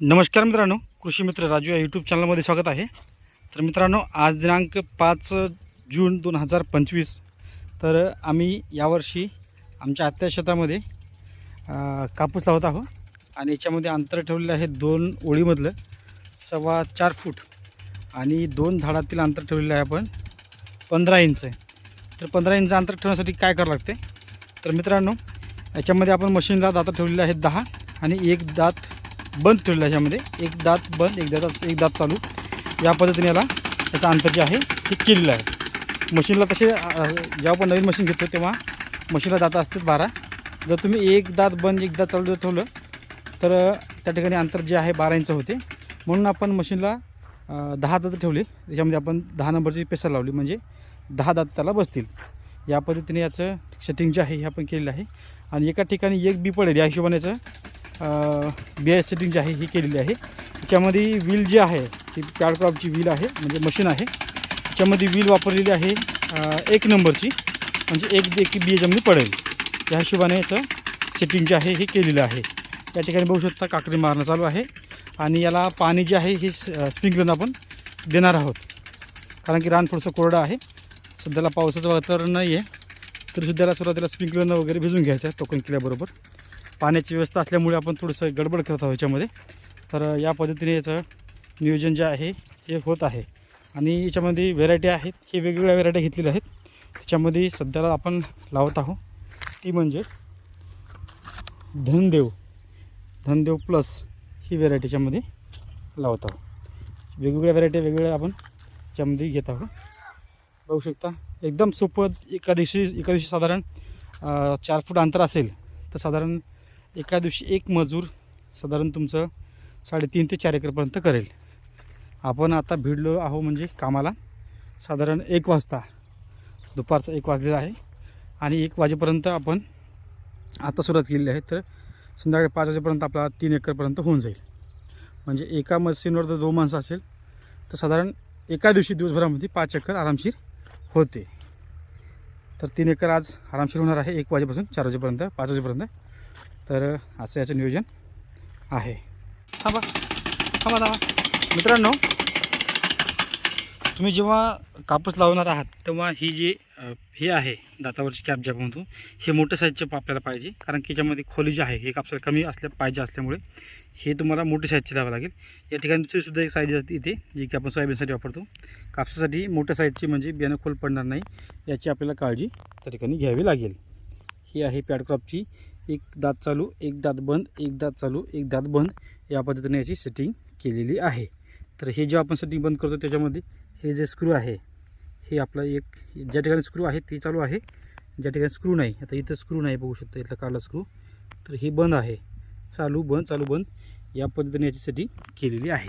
नमस्कार मित्रांनो कृषी मित्र राजू या यूट्यूब चॅनलमध्ये स्वागत आहे. तर मित्रांनो आज दिनांक पाच जून दोन हजार पंचवीस. तर आम्ही यावर्षी आमच्या आत्या शेतामध्ये कापूस लावत आहोत. आणि याच्यामध्ये अंतर ठेवलेलं आहे दोन ओळीमधलं सव्वा चार फूट. आणि दोन झाडातील अंतर ठेवलेलं आहे आपण पंधरा इंच. आहे तर पंधरा इंच अंतर ठेवण्यासाठी काय करावं लागते? तर मित्रांनो याच्यामध्ये आपण मशीनला दाता ठेवलेले आहेत दहा आणि एक दात बंद ठेवलेला आहे याच्यामध्ये. एक दात बंद एक दात एक दात चालू. या पद्धतीने याला त्याचं अंतर जे आहे ते केलेलं आहे. मशीनला तसे जेव्हा आपण नवीन मशीन घेतो तेव्हा मशीनला दात असतात बारा. जर तुम्ही एक दात बंद एक दात चालू जर ठेवलं तर त्या ठिकाणी अंतर जे आहे बारा इंच होते. म्हणून आपण मशीनला दहा दात ठेवले. त्याच्यामध्ये आपण दहा नंबरची पेसर लावली. म्हणजे दहा दात त्याला बसतील. या पद्धतीने याचं सेटिंग जे आहे हे आपण केलेलं आहे. आणि एका ठिकाणी एक बी पडेल. या हिशोबाने याचं बी आय सेटिंग जी आहे ही केलेली आहे. त्याच्यामध्ये व्हील जी आहे ती पॅडक्रॉपची व्हील आहे म्हणजे मशीन आहे. त्याच्यामध्ये व्हील वापरलेली आहे एक नंबरची म्हणजे एक एक बी जमिनी पडेल. त्या हिशोबाने याचं सेटिंग जे आहे हे केलेलं आहे. या ठिकाणी बघू शकता काकडी मारणं चालू आहे. आणि याला पाणी जे आहे हे स्प्रिंकलरनं आपण देणार आहोत. कारण की रान थोडंसं कोरडं आहे. सध्याला पावसाचं वातावरण नाही आहे तरी सुद्धा सुरुवातीला स्प्रिंकलरनं वगैरे भिजून घ्यायचं आहे टोकन केल्याबरोबर. पाण्याची व्यवस्था असल्यामुळे आपण थोडंसं गडबड करत आहोत याच्यामध्ये. तर या पद्धतीने याचं नियोजन जे आहे हे होत आहे. आणि याच्यामध्ये व्हेरायटी आहेत हे वेगवेगळ्या व्हेरायटी घेतलेल्या आहेत. त्याच्यामध्ये सध्याला आपण लावत आहोत ती म्हणजे धनदेव. धनदेव प्लस ही व्हेरायटी याच्यामध्ये लावत आहोत. वेगवेगळ्या व्हेरायटी वेगवेगळ्या आपण याच्यामध्ये घेत आहोत. बघू शकता एकदम सोपं एका दिवशी एका दिवशी साधारण चार फूट अंतर असेल तर साधारण एका दिवशी एक मजूर साधारण तुमचं साडेतीन ते चार एकरपर्यंत करेल. आपण आता भिडलो आहो म्हणजे कामाला. साधारण एक वाजता दुपारचा एक वाजलेला आहे. आणि एक वाजेपर्यंत आपण आता सुरुवात केलेली आहे तर संध्याकाळी पाच वाजेपर्यंत आपला तीन एकरपर्यंत होऊन जाईल. म्हणजे एका मशीनवर जर दोन माणसं असेल तर साधारण एका दिवशी दिवसभरामध्ये पाच एकर आरामशीर होते. तर तीन एकर आज आरामशीर होणार आहे एक वाजेपासून चार वाजेपर्यंत पाच वाजेपर्यंत. तर असं याचं नियोजन आहे. थांबा. थांबा थांबा. मित्रांनो तुम्ही जेव्हा कापूस लावणार आहात तेव्हा ही जी हे आहे दातावरची कॅप ज्या म्हणतो हे मोठ्या साईजचे आपल्याला पाहिजे. कारण की याच्यामध्ये खोली जी आहे हे कापसाला कमी असल्या पाहिजे असल्यामुळे हे तुम्हाला मोठी साईजची लावावं लागेल. या ठिकाणी दुसरीसुद्धा एक साईज येते जी की आपण सोयाबीनसाठी वापरतो. कापसासाठी मोठ्या साईजची म्हणजे बियाणं खोल पडणार नाही याची आपल्याला काळजी त्या ठिकाणी घ्यावी लागेल. ही आहे पॅडक्रॉपची एक दात चालू एक दात बंद एक दात चालू एक दात बंद या पद्धतीने याची सेटिंग केलेली आहे. तर हे जे आपण सेटिंग बंद करतो त्याच्यामध्ये हे जे स्क्रू आहे हे आपलं एक ज्या ठिकाणी स्क्रू आहे ते चालू आहे ज्या ठिकाणी स्क्रू नाही आता इथं स्क्रू नाही बघू शकता इथलं काढला स्क्रू तर हे बंद आहे. चालू बंद चालू बंद या पद्धतीने याची सेटिंग केलेली आहे.